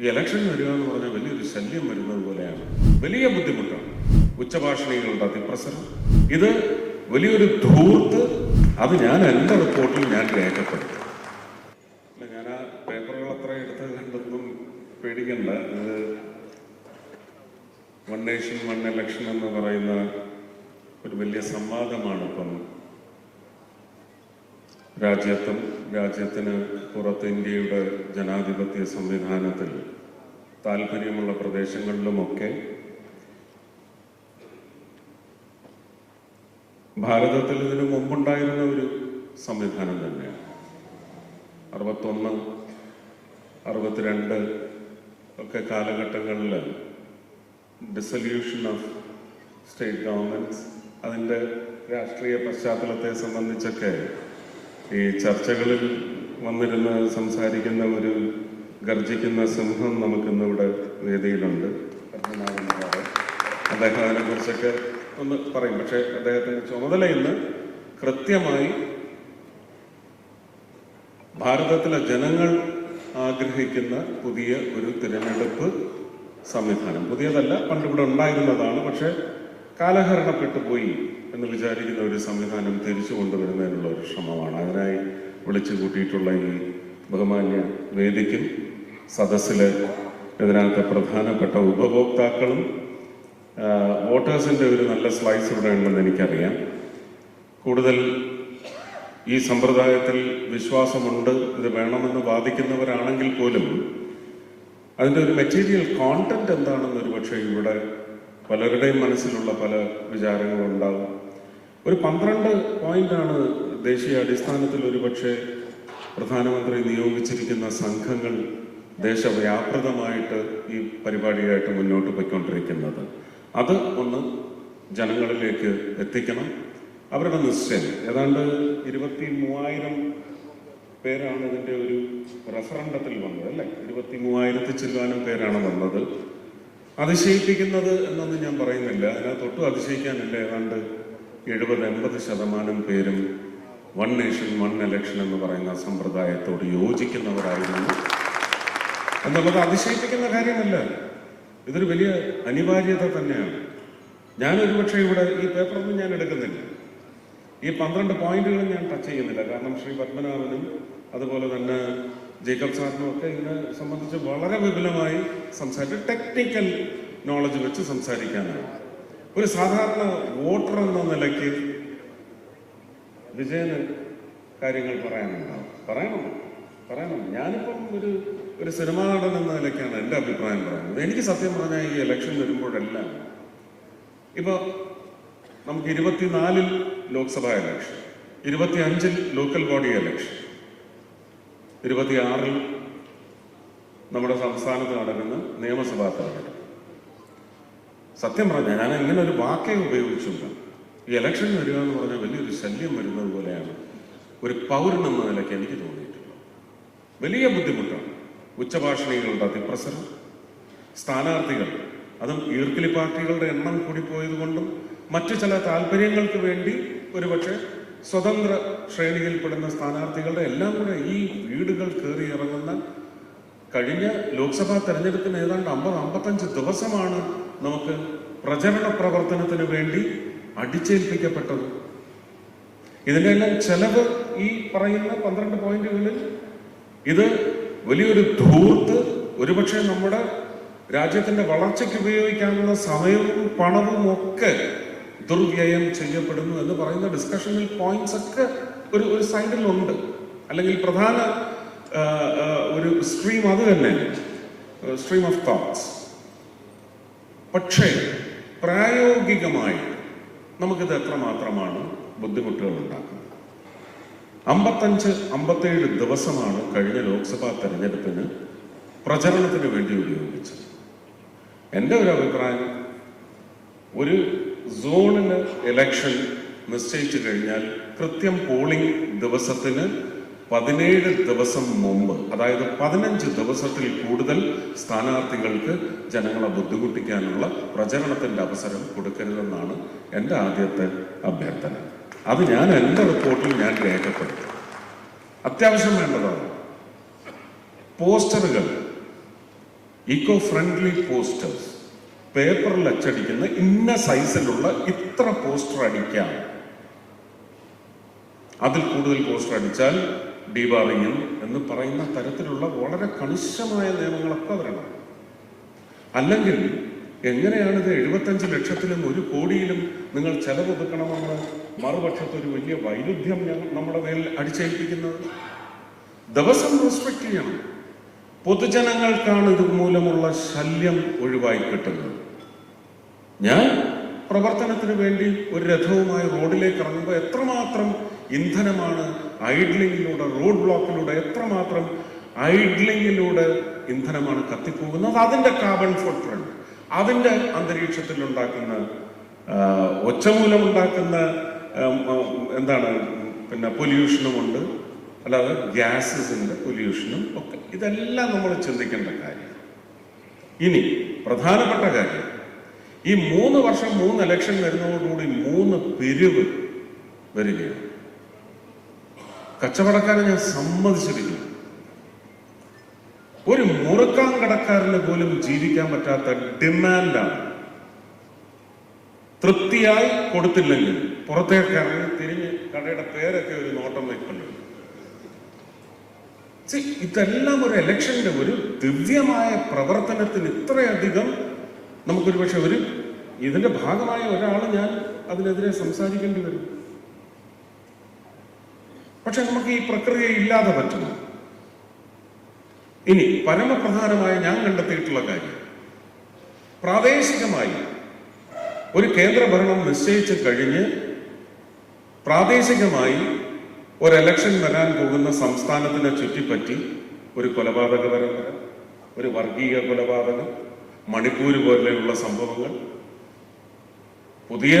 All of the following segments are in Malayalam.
ഈ ഇലക്ഷൻ വരിക എന്ന് പറഞ്ഞാൽ വലിയൊരു ശല്യം വരുന്നത് പോലെയാണ്. വലിയ ബുദ്ധിമുട്ടാണ്. ഉച്ചഭാഷണികളുടെ അതിപ്രസരം. ഇത് വലിയൊരു ധൂർത്ത്. അത് ഞാൻ എന്റെ റിപ്പോർട്ടിൽ ഞാൻ രേഖപ്പെടുത്തും. ഞാൻ ആ പേപ്പറുകൾ അത്ര എടുത്ത് കണ്ടൊന്നും പേടിക്കണ്ട. ഇത് വൺ നേഷൻ വൺ ഇലക്ഷൻ എന്ന് പറയുന്ന ഒരു വലിയ സംവാദമാണ് ഇപ്പം രാജ്യത്തും രാജ്യത്തിന് പുറത്ത് ഇന്ത്യയുടെ ജനാധിപത്യ സംവിധാനത്തിൽ താല്പര്യമുള്ള പ്രദേശങ്ങളിലുമൊക്കെ ഭാരതത്തിൽ ഇതിനു മുമ്പുണ്ടായിരുന്ന ഒരു സംവിധാനം തന്നെയാണ്. അറുപത്തൊന്ന് അറുപത്തിരണ്ട് ഒക്കെ കാലഘട്ടങ്ങളിൽ ഡിസൊല്യൂഷൻ ഓഫ് സ്റ്റേറ്റ് ഗവൺമെന്റ് അതിന്റെ രാഷ്ട്രീയ പശ്ചാത്തലത്തെ സംബന്ധിച്ചൊക്കെ ഈ ചർച്ചകളിൽ വന്നിരുന്ന് സംസാരിക്കുന്ന ഒരു ഗർജിക്കുന്ന സിംഹം നമുക്ക് വേദിയിലുണ്ട് ഇവിടെ വേദിയിലുണ്ട്. അദ്ദേഹം അതിനെക്കുറിച്ചൊക്കെ ഒന്ന് പറയും. പക്ഷേ അദ്ദേഹത്തിന്റെ ചുമതല ഇന്ന് കൃത്യമായി ഭാരതത്തിലെ ജനങ്ങൾ ആഗ്രഹിക്കുന്ന പുതിയ ഒരു തിരഞ്ഞെടുപ്പ് സംവിധാനം. പുതിയതല്ല പണ്ട് ഇവിടെ ഉണ്ടായിരുന്നതാണ്. പക്ഷേ കാലഹരണപ്പെട്ടു പോയി എന്ന് വിചാരിക്കുന്ന ഒരു സംവിധാനം തിരിച്ചു കൊണ്ടുവരുന്നതിനുള്ള ഒരു ശ്രമമാണ്. അതിനായി വിളിച്ചു കൂട്ടിയിട്ടുള്ള ഈ ബഹുമാന്യ വേദിക്കും സദസ്സിലെ ഇതിനകത്ത് പ്രധാനപ്പെട്ട ഉപഭോക്താക്കളും വോട്ടേഴ്സിന്റെ ഒരു നല്ല സ്ലൈസ് ഇവിടെ ഉണ്ടെന്ന് എനിക്കറിയാം. കൂടുതൽ ഈ സമ്പ്രദായത്തിൽ വിശ്വാസമുണ്ട് ഇത് വേണമെന്ന് വാദിക്കുന്നവരാണെങ്കിൽ പോലും അതിന്റെ ഒരു മെറ്റീരിയൽ കോണ്ടന്റ് എന്താണെന്ന് ഒരു പക്ഷേ ഇവിടെ പലരുടെയും മനസ്സിലുള്ള പല വിചാരങ്ങളും ഉണ്ടാകും ഒരു പന്ത്രണ്ട് പോയിന്റാണ് ദേശീയ അടിസ്ഥാനത്തിൽ ഒരുപക്ഷെ പ്രധാനമന്ത്രി നിയോഗിച്ചിരിക്കുന്ന സംഘങ്ങൾ ദേശവ്യാപൃതമായിട്ട് ഈ പരിപാടിയായിട്ട് മുന്നോട്ട് പോയിക്കൊണ്ടിരിക്കുന്നത്. അത് ഒന്ന് ജനങ്ങളിലേക്ക് എത്തിക്കണം. അവരുടെ നിശ്ചയം. ഏതാണ്ട് ഇരുപത്തി മൂവായിരം പേരാണ് ഇതിന്റെ ഒരു റഫറണ്ടത്തിൽ വന്നത് അല്ലേ? ഇരുപത്തി മൂവായിരത്തി ചില്ലാനും പേരാണ് വന്നത്. അതിശയിപ്പിക്കുന്നത് എന്നൊന്നും ഞാൻ പറയുന്നില്ല. അതിനകത്ത് ഒട്ടും അതിശയിക്കാനില്ല. ഏതാണ്ട് എഴുപത് എൺപത് ശതമാനം പേരും വൺ നേഷൻ വൺ എലക്ഷൻ എന്ന് പറയുന്ന സമ്പ്രദായത്തോട് യോജിക്കുന്നവരായിരുന്നു. എന്നുള്ളത് അതിശയിപ്പിക്കുന്ന കാര്യമല്ല. ഇതൊരു വലിയ അനിവാര്യത തന്നെയാണ്. ഞാൻ ഒരുപക്ഷെ ഇവിടെ ഈ പേപ്പറൊന്നും ഞാൻ എടുക്കുന്നില്ല. ഈ പന്ത്രണ്ട് പോയിന്റുകളും ഞാൻ ടച്ച് ചെയ്യുന്നില്ല. കാരണം ശ്രീ പത്മനാഭനും അതുപോലെ തന്നെ ജേക്കബ് സാറിനും ഒക്കെ ഇതിനെ സംബന്ധിച്ച് വളരെ വിപുലമായി സംസാരിച്ച് ടെക്നിക്കൽ നോളജ് വെച്ച് സംസാരിക്കാനാണ്. ഒരു സാധാരണ വോട്ടർ എന്ന നിലയ്ക്ക് വിജയന് കാര്യങ്ങൾ പറയാനുണ്ടാവും. പറയണം പറയണം. ഞാനിപ്പം ഒരു ഒരു സിനിമാ നടൻ എന്ന നിലയ്ക്കാണ് എന്റെ അഭിപ്രായം പറയുന്നത്. എനിക്ക് സത്യം പറഞ്ഞാൽ ഈ ഇലക്ഷൻ വരുമ്പോഴെല്ലാം ഇപ്പോൾ നമുക്ക് ഇരുപത്തിനാലിൽ ലോക്സഭാ ഇലക്ഷൻ ഇരുപത്തി അഞ്ചിൽ ലോക്കൽ ബോഡി ഇലക്ഷൻ ഇരുപത്തിയാറിൽ നമ്മുടെ സംസ്ഥാനത്ത് നടക്കുന്ന നിയമസഭാ തെരഞ്ഞെടുപ്പ്. സത്യം പറഞ്ഞാൽ ഞാൻ ഇങ്ങനെ ഒരു വാക്കേ ഉപയോഗിച്ചില്ല ഈ ഇലക്ഷൻ വരിക എന്ന് പറഞ്ഞാൽ വലിയൊരു ശല്യം വരുന്നത് പോലെയാണ്. ഒരു പൗരൻ എന്ന നിലയ്ക്ക് എനിക്ക് തോന്നിയിട്ടുള്ളത് വലിയ ബുദ്ധിമുട്ടാണ്. ഉച്ചഭാഷണികളുടെ അതിപ്രസരം സ്ഥാനാർത്ഥികൾ അതും ഈർക്കിലി പാർട്ടികളുടെ എണ്ണം കൂടിപ്പോയതുകൊണ്ടും മറ്റു ചില താല്പര്യങ്ങൾക്ക് വേണ്ടി ഒരുപക്ഷെ സ്വതന്ത്ര ശ്രേണിയിൽപ്പെടുന്ന സ്ഥാനാർത്ഥികളുടെ എല്ലാം കൂടെ ഈ വീടുകൾ കയറി ഇറങ്ങുന്ന കഴിഞ്ഞ ലോക്സഭാ തെരഞ്ഞെടുപ്പിന് ഏതാണ്ട് അമ്പത് അമ്പത്തഞ്ച് ദിവസമാണ് നമുക്ക് പ്രചരണ പ്രവർത്തനത്തിന് വേണ്ടി അടിച്ചേൽപ്പിക്കപ്പെട്ടത്. ഇതിന്റെ എല്ലാം ചെലവ് ഈ പറയുന്ന പന്ത്രണ്ട് പോയിന്റുകളിൽ ഇത് വലിയൊരു ധൂർത്ത് ഒരുപക്ഷെ നമ്മുടെ രാജ്യത്തിന്റെ വളർച്ചയ്ക്ക് ഉപയോഗിക്കാനുള്ള സമയവും പണവും ഒക്കെ ദുർവ്യയം ചെയ്യപ്പെടുന്നു എന്ന് പറയുന്ന ഡിസ്കഷനിൽ പോയിന്റ്സ് ഒക്കെ ഒരു ഒരു സൈഡിലുണ്ട് അല്ലെങ്കിൽ പ്രധാന ഒരു സ്ട്രീം അത് തന്നെ. സ്ട്രീം ഓഫ് തോട്ട്സ് പക്ഷേ പ്രായോഗികമായി നമുക്കിത് എത്രമാത്രമാണ് ബുദ്ധിമുട്ടുകൾ ഉണ്ടാക്കുന്നത് അമ്പത്തഞ്ച് അമ്പത്തേഴ് ദിവസമാണ് കഴിഞ്ഞ ലോക്സഭാ തെരഞ്ഞെടുപ്പിന് പ്രചരണത്തിന് വേണ്ടി ഉപയോഗിച്ചത്. എന്റെ ഒരു അഭിപ്രായം ഒരു സോണിന് ഇലക്ഷൻ നിശ്ചയിച്ചു കഴിഞ്ഞാൽ കൃത്യം പോളിംഗ് ദിവസത്തിന് പതിനേഴ് ദിവസം മുമ്പ് അതായത് പതിനഞ്ച് ദിവസത്തിൽ കൂടുതൽ സ്ഥാനാർത്ഥികൾക്ക് ജനങ്ങളെ ബുദ്ധിമുട്ടിക്കാനുള്ള പ്രചരണത്തിന്റെ അവസരം കൊടുക്കരുതെന്നാണ് എന്റെ ആദ്യത്തെ അഭ്യർത്ഥന. അത് ഞാൻ എന്റെ റിപ്പോർട്ടിൽ ഞാൻ രേഖപ്പെടുത്തും. അത്യാവശ്യം വേണ്ടതാണ്. പോസ്റ്ററുകൾ ഇക്കോ ഫ്രണ്ട്ലി പോസ്റ്റേഴ്സ് പേപ്പറിൽ അച്ചടിക്കുന്ന ഇന്ന സൈസിലുള്ള ഇത്ര പോസ്റ്റർ അടിക്കാം. അതിൽ കൂടുതൽ പോസ്റ്റർ അടിച്ചാൽ ഡീബാറിങ്ങും എന്ന് പറയുന്ന തരത്തിലുള്ള വളരെ കണിശമായ നിയമങ്ങളൊക്കെ വരണം. അല്ലെങ്കിൽ എങ്ങനെയാണ് ഇത് എഴുപത്തഞ്ച് ലക്ഷത്തിലും ഒരു കോടിയിലും നിങ്ങൾ ചെലവൊതുക്കണമെന്ന് മറുപക്ഷത്ത് ഒരു വലിയ വൈരുദ്ധ്യം ഞങ്ങൾ നമ്മുടെ മേൽ അടിച്ചേൽപ്പിക്കുന്നത്? ദിവസം റെസ്പെക്ട് ചെയ്യണം. പൊതുജനങ്ങൾക്കാണ് ഇത് മൂലമുള്ള ശല്യം ഒഴിവായി കിട്ടുന്നത്. ഞാൻ? പ്രവർത്തനത്തിന് വേണ്ടി ഒരു രഥവുമായി റോഡിലേക്ക് ഇറങ്ങുമ്പോൾ എത്രമാത്രം ഇന്ധനമാണ് ഐഡ്ലിങ്ങിലൂടെ റോഡ് ബ്ലോക്കിലൂടെ എത്രമാത്രം ഐഡ്ലിങ്ങിലൂടെ ഇന്ധനമാണ് കത്തിപ്പോകുന്നത്? അതിന്റെ കാർബൺ ഫുട് അതിന്റെ അന്തരീക്ഷത്തിൽ ഉണ്ടാക്കുന്ന ഒച്ചമൂലം ഉണ്ടാക്കുന്ന എന്താണ് പിന്നെ പൊല്യൂഷനുമുണ്ട് അല്ലാതെ ഗ്യാസസിന്റെ പൊല്യൂഷനും ഒക്കെ. ഇതെല്ലാം നമ്മൾ ചിന്തിക്കേണ്ട കാര്യം ഇനി പ്രധാനപ്പെട്ട കാര്യം. ഈ മൂന്ന് വർഷം മൂന്ന് ഇലക്ഷൻ വരുന്നതോടുകൂടി മൂന്ന് പിരിവ് വരികയാണ്. കച്ചവടക്കാരെ ഞാൻ സമ്മതിച്ചിരിക്കുന്നു. ഒരു മുറുക്കാൻ കടക്കാരന് പോലും ജീവിക്കാൻ പറ്റാത്ത ഡിമാൻഡാണ്. തൃപ്തിയായി കൊടുത്തില്ലെങ്കിൽ പുറത്തേക്ക് ഇറങ്ങി തിരിഞ്ഞ് കടയുടെ പേരൊക്കെ ഒരു നോട്ടം വയ്ക്കുന്നുണ്ട് See, ഇതെല്ലാം ഒരു ഇലക്ഷന്റെ ഒരു ദിവ്യമായ പ്രവർത്തനത്തിന് ഇത്രയധികം നമുക്കൊരു പക്ഷെ ഒരു ഇതിന്റെ ഭാഗമായ ഒരാൾ ഞാൻ അതിനെതിരെ സംസാരിക്കേണ്ടി വരും. പക്ഷെ നമുക്ക് ഈ പ്രക്രിയ ഇല്ലാതെ പറ്റുന്നു ഇനി പരമപ്രധാനമായ ഞാൻ കണ്ടെത്തിയിട്ടുള്ള കാര്യം പ്രാദേശികമായി ഒരു കേന്ദ്രഭരണം നിശ്ചയിച്ചു കഴിഞ്ഞ് പ്രാദേശികമായി ഒരു ഇലക്ഷൻ വരാൻ പോകുന്ന സംസ്ഥാനത്തിനെ ചുറ്റിപ്പറ്റി ഒരു കൊലപാതക പരമ്പര ഒരു വർഗീയ കൊലപാതകം മണിപ്പൂർ പോലെയുള്ള സംഭവങ്ങൾ. പുതിയ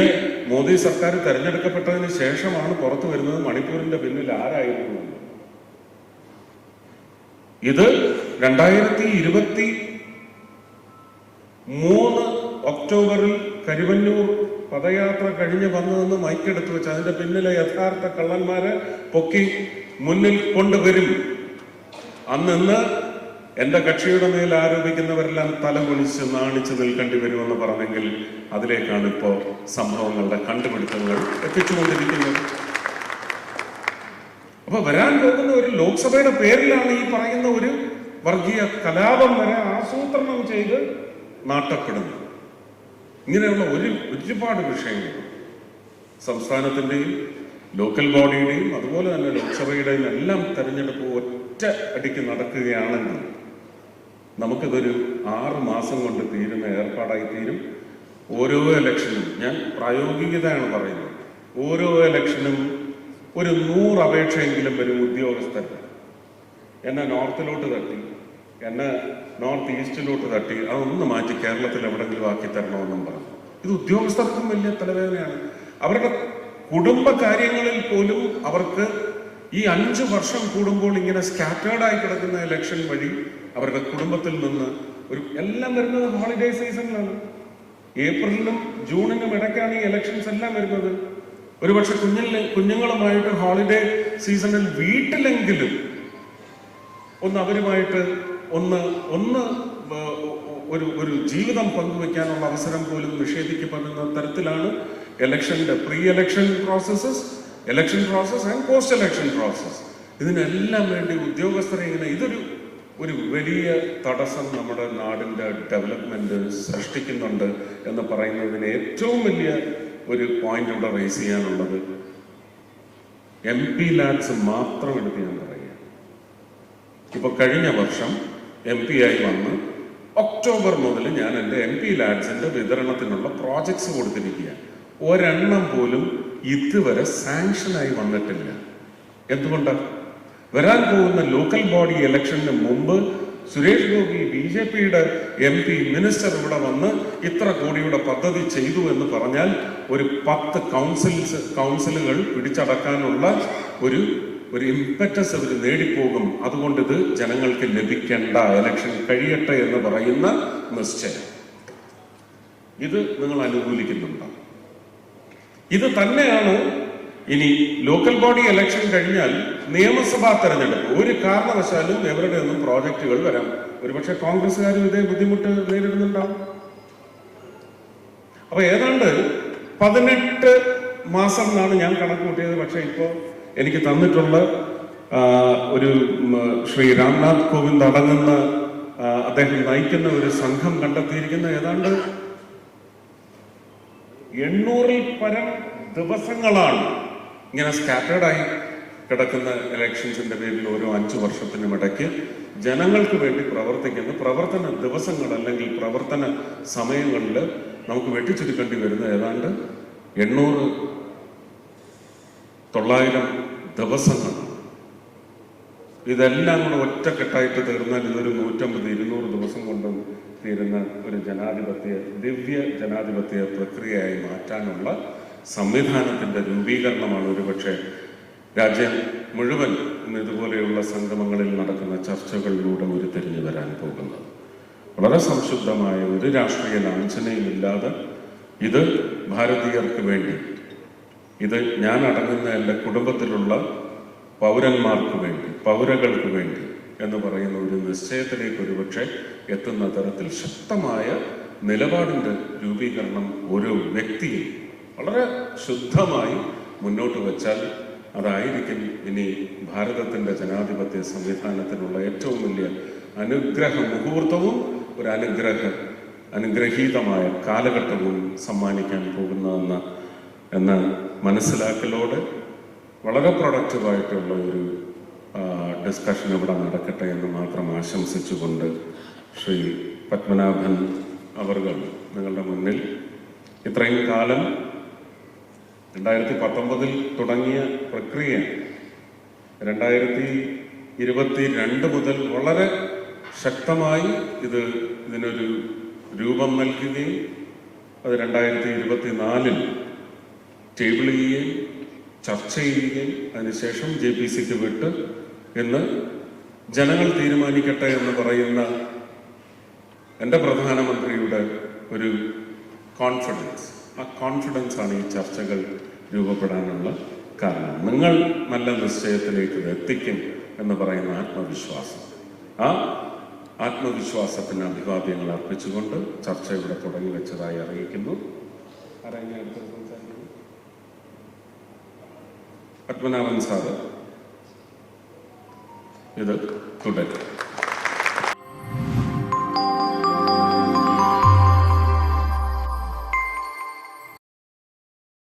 മോദി സർക്കാർ തെരഞ്ഞെടുക്കപ്പെട്ടതിന് ശേഷമാണ് പുറത്തു വരുന്നത് മണിപ്പൂരിന്റെ പിന്നിൽ ആരായിരുന്നു ഇത് രണ്ടായിരത്തി ഇരുപത്തി മൂന്ന് ഒക്ടോബറിൽ കരുവന്നൂർ പദയാത്ര കഴിഞ്ഞ് വന്നതെന്ന് മൈക്കെടുത്ത് വെച്ച് അതിന്റെ പിന്നിലെ യഥാർത്ഥ കള്ളന്മാരെ പൊക്കി മുന്നിൽ കൊണ്ടുവരും. അന്നിന്ന് എന്റെ കക്ഷിയുടെ മേൽ ആരോപിക്കുന്നവരെല്ലാം തല കുനിച്ച് നാണിച്ച് നിൽക്കേണ്ടി വരുമെന്ന് പറഞ്ഞെങ്കിൽ അതിലേക്കാണ് ഇപ്പോൾ സംഭവങ്ങളുടെ കണ്ടുപിടുത്തങ്ങൾ എത്തിച്ചുകൊണ്ടിരിക്കുന്നത്. അപ്പൊ വരാൻ പോകുന്ന ഒരു ലോക്സഭയുടെ പേരിലാണ് ഈ പറയുന്ന ഒരു വർഗീയ കലാപം വരെ ആസൂത്രണം ചെയ്ത് നാട്ടപ്പെടുന്നത്. ഇങ്ങനെയുള്ള ഒരു ഒരുപാട് വിഷയങ്ങൾ സംസ്ഥാനത്തിന്റെയും ലോക്കൽ ബോഡിയുടെയും അതുപോലെ തന്നെ ലോക്സഭയുടെയും എല്ലാം തെരഞ്ഞെടുപ്പ് ഒറ്റ അടിക്ക് നടക്കുകയാണെങ്കിൽ നമുക്കിതൊരു ആറ് മാസം കൊണ്ട് തീരുന്ന ഏർപ്പാടായി തീരും. ഓരോ ഇലക്ഷനും ഞാൻ പ്രായോഗികതയാണ് പറയുന്നത് ഓരോ ഇലക്ഷനും ഒരു നൂറ് അപേക്ഷയെങ്കിലും വരും ഉദ്യോഗസ്ഥർ. എന്നെ നോർത്തിലോട്ട് തട്ടി എന്നെ നോർത്ത് ഈസ്റ്റിലോട്ട് തട്ടി അതൊന്ന് മാറ്റി കേരളത്തിൽ എവിടെങ്കിലും ആക്കി തരണമെന്നും പറഞ്ഞു. ഇത് ഉദ്യോഗസ്ഥർക്കും വലിയ തലവേദനയാണ്. അവരുടെ കുടുംബ കാര്യങ്ങളിൽ പോലും അവർക്ക് ഈ അഞ്ചു വർഷം കൂടുമ്പോൾ ഇങ്ങനെ സ്കാറ്റേർഡ് ആയി കിടക്കുന്ന ഇലക്ഷൻ വഴി അവരുടെ കുടുംബത്തിൽ നിന്ന് ഒരു എല്ലാം വരുന്നത് ഹോളിഡേ സീസണിലാണ് ഏപ്രിലിലും ജൂണിനും ഇടയ്ക്കാണ് ഈ ഇലക്ഷൻസ് എല്ലാം വരുന്നത്. ഒരുപക്ഷെ കുഞ്ഞിലെ കുഞ്ഞുങ്ങളുമായിട്ട് ഹോളിഡേ സീസണിൽ വീട്ടിലെങ്കിലും ഒന്ന് അവരുമായിട്ട് ഒന്ന് ഒന്ന് ഒരു ഒരു ജീവിതം പങ്കുവെക്കാനുള്ള അവസരം പോലും നിഷേധിക്കപ്പെടുന്ന തരത്തിലാണ് ഇലക്ഷന്റെ pre election processes election process and post election process ഇതിനെല്ലാം വേണ്ടി ഉദ്യോഗസ്ഥരെ ഇങ്ങനെ ഇതൊരു ഒരു വലിയ തടസ്സം നമ്മുടെ നാടിന്റെ ഡെവലപ്മെന്റ് സൃഷ്ടിക്കുന്നുണ്ട് എന്ന് പറയുന്നതിന് ഏറ്റവും വലിയ ഒരു പോയിന്റ് ഇവിടെ റേസ് ചെയ്യാനുള്ളത്. എം പി ലാൻഡ്സ് മാത്രം എടുത്ത് ഞാൻ പറയുക ഇപ്പൊ കഴിഞ്ഞ വർഷം എം പി ആയി വന്ന് ഒക്ടോബർ മുതൽ ഞാൻ എന്റെ എം പി ലാഡ്സിന്റെ വിതരണത്തിനുള്ള പ്രോജക്ട്സ് കൊടുത്തിരിക്കുക ഒരെണ്ണം പോലും ഇതുവരെ സാങ്ഷനായി വന്നിട്ടില്ല. എന്തുകൊണ്ടാണ് വരാൻ പോകുന്ന ലോക്കൽ ബോഡി ഇലക്ഷന് മുമ്പ് സുരേഷ് ഗോപി ബി ജെ പിയുടെ എം പി മിനിസ്റ്റർ ഇവിടെ വന്ന് ഇത്ര കോടിയുടെ പദ്ധതി ചെയ്തു എന്ന് പറഞ്ഞാൽ ഒരു പത്ത് കൗൺസിൽസ് കൗൺസിലുകൾ പിടിച്ചടക്കാനുള്ള ഒരു ഒരു ഇമ്പറ്റസ് അവർ നേടിപ്പോകും. അതുകൊണ്ട് ഇത് ജനങ്ങൾക്ക് ലഭിക്കേണ്ട ഇലക്ഷൻ കഴിയട്ടെ എന്ന് പറയുന്ന നിശ്ചയം. ഇത് നിങ്ങൾ അനുകൂലിക്കുന്നുണ്ടോ? ഇത് തന്നെയാണ്? ഇനി ലോക്കൽ ബോഡി ഇലക്ഷൻ കഴിഞ്ഞാൽ നിയമസഭാ തെരഞ്ഞെടുപ്പ്. ഒരു കാരണവശാലും എവരുടെ ഒന്നും പ്രോജക്റ്റുകൾ വരാം. ഒരുപക്ഷെ കോൺഗ്രസ്സുകാരും ഇതേ ബുദ്ധിമുട്ട് നേരിടുന്നുണ്ടാവും. അപ്പൊ ഏതാണ്ട് പതിനെട്ട് മാസം എന്നാണ് ഞാൻ കണക്ക് കൂട്ടിയത്. പക്ഷെ ഇപ്പോ എനിക്ക് തന്നിട്ടുള്ള ഒരു ശ്രീ രാംനാഥ് കോവിന്ദ് അടങ്ങുന്ന അദ്ദേഹം നയിക്കുന്ന ഒരു സംഘം കണ്ടെത്തിയിരിക്കുന്ന ഏതാണ്ട് എണ്ണൂറിൽ പരം ദിവസങ്ങളാണ് ഇങ്ങനെ സ്കാറ്റേർഡ് ആയി കിടക്കുന്ന ഇലക്ഷൻസിന്റെ പേരിൽ ഓരോ അഞ്ചു വർഷത്തിനും ഇടയ്ക്ക് ജനങ്ങൾക്ക് വേണ്ടി പ്രവർത്തിക്കുന്ന പ്രവർത്തന ദിവസങ്ങൾ അല്ലെങ്കിൽ പ്രവർത്തന സമയങ്ങളിൽ നമുക്ക് വെട്ടിച്ചുരുക്കേണ്ടി വരുന്ന ഏതാണ്ട് എണ്ണൂറ് തൊള്ളായിരം ദിവസങ്ങൾ. ഇതെല്ലാം കൂടെ ഒറ്റക്കെട്ടായിട്ട് തീർന്നാൽ ഇതൊരു നൂറ്റമ്പത് ഇരുന്നൂറ് ദിവസം കൊണ്ടും തീരുന്ന ഒരു ജനാധിപത്യ ദിവ്യ ജനാധിപത്യ പ്രക്രിയയായി മാറ്റാനുള്ള സംവിധാനത്തിന്റെ രൂപീകരണമാണ് ഒരുപക്ഷെ രാജ്യം മുഴുവൻ ഇന്ന് ഇതുപോലെയുള്ള സംഗമങ്ങളിൽ നടക്കുന്ന ചർച്ചകളിലൂടെ ഉരുത്തിരിഞ്ഞു വരാൻ പോകുന്നത്. വളരെ സംശുദ്ധമായ ഒരു രാഷ്ട്രീയ ലാഞ്ചനയുമില്ലാതെ ഇത് ഭാരതീയർക്ക് വേണ്ടി ഇത് ഞാൻ അടങ്ങുന്ന എന്റെ കുടുംബത്തിലുള്ള പൗരന്മാർക്ക് വേണ്ടി പൗരകൾക്ക് വേണ്ടി എന്ന് പറയുന്ന ഒരു നിശ്ചയത്തിലേക്ക് ഒരുപക്ഷെ എത്തുന്ന തരത്തിൽ ശക്തമായ നിലപാടിന്റെ രൂപീകരണം ഓരോ വ്യക്തിയും വളരെ ശുദ്ധമായി മുന്നോട്ട് വച്ചാൽ അതായിരിക്കും ഇനി ഭാരതത്തിന്റെ ജനാധിപത്യ സംവിധാനത്തിനുള്ള ഏറ്റവും വലിയ അനുഗ്രഹ മുഹൂർത്തവും ഒരു അനുഗ്രഹ അനുഗ്രഹീതമായ കാലഘട്ടവും സമ്മാനിക്കാൻ പോകുന്നതെന്ന് എന്ന മനസ്സിലാക്കലോടെ വളരെ പ്രൊഡക്റ്റീവായിട്ടുള്ള ഒരു ഡിസ്കഷൻ ഇവിടെ നടക്കട്ടെ എന്ന് മാത്രം ആശംസിച്ചുകൊണ്ട് ശ്രീ പത്മനാഭൻ അവർകൾ നിങ്ങളുടെ മുന്നിൽ ഇത്രയും കാലം രണ്ടായിരത്തി പത്തൊമ്പതിൽ തുടങ്ങിയ പ്രക്രിയ രണ്ടായിരത്തി ഇരുപത്തി രണ്ട് മുതൽ വളരെ ശക്തമായി ഇത് ഇതിനൊരു രൂപം നൽകുകയും അത് രണ്ടായിരത്തി ഇരുപത്തിനാലിൽ ടേബിൾ ചെയ്യുകയും ചർച്ച ചെയ്യുകയും അതിനുശേഷം ജെ പി സിക്ക് വിട്ട് എന്ന് ജനങ്ങൾ തീരുമാനിക്കട്ടെ എന്ന് പറയുന്ന എന്റെ പ്രധാനമന്ത്രിയുടെ ഒരു കോൺഫിഡൻസ് ആ കോൺഫിഡൻസ് ആണ് ഈ ചർച്ചകൾ രൂപപ്പെടാനുള്ള കാരണം. നിങ്ങൾ നല്ല നിശ്ചയത്തിലേക്ക് എത്തിക്കും എന്ന് പറയുന്ന ആത്മവിശ്വാസം. ആ ആത്മവിശ്വാസത്തിന് അഭിവാദ്യങ്ങൾ അർപ്പിച്ചുകൊണ്ട് ചർച്ച ഇവിടെ തുടങ്ങി വെച്ചതായി അറിയിക്കുന്നു. പത്മനാഭൻ ഇനി അടുത്തത് സംസാരിക്കുന്നത്? പത്മനാഭൻ സാറ് ഇത് തുടരും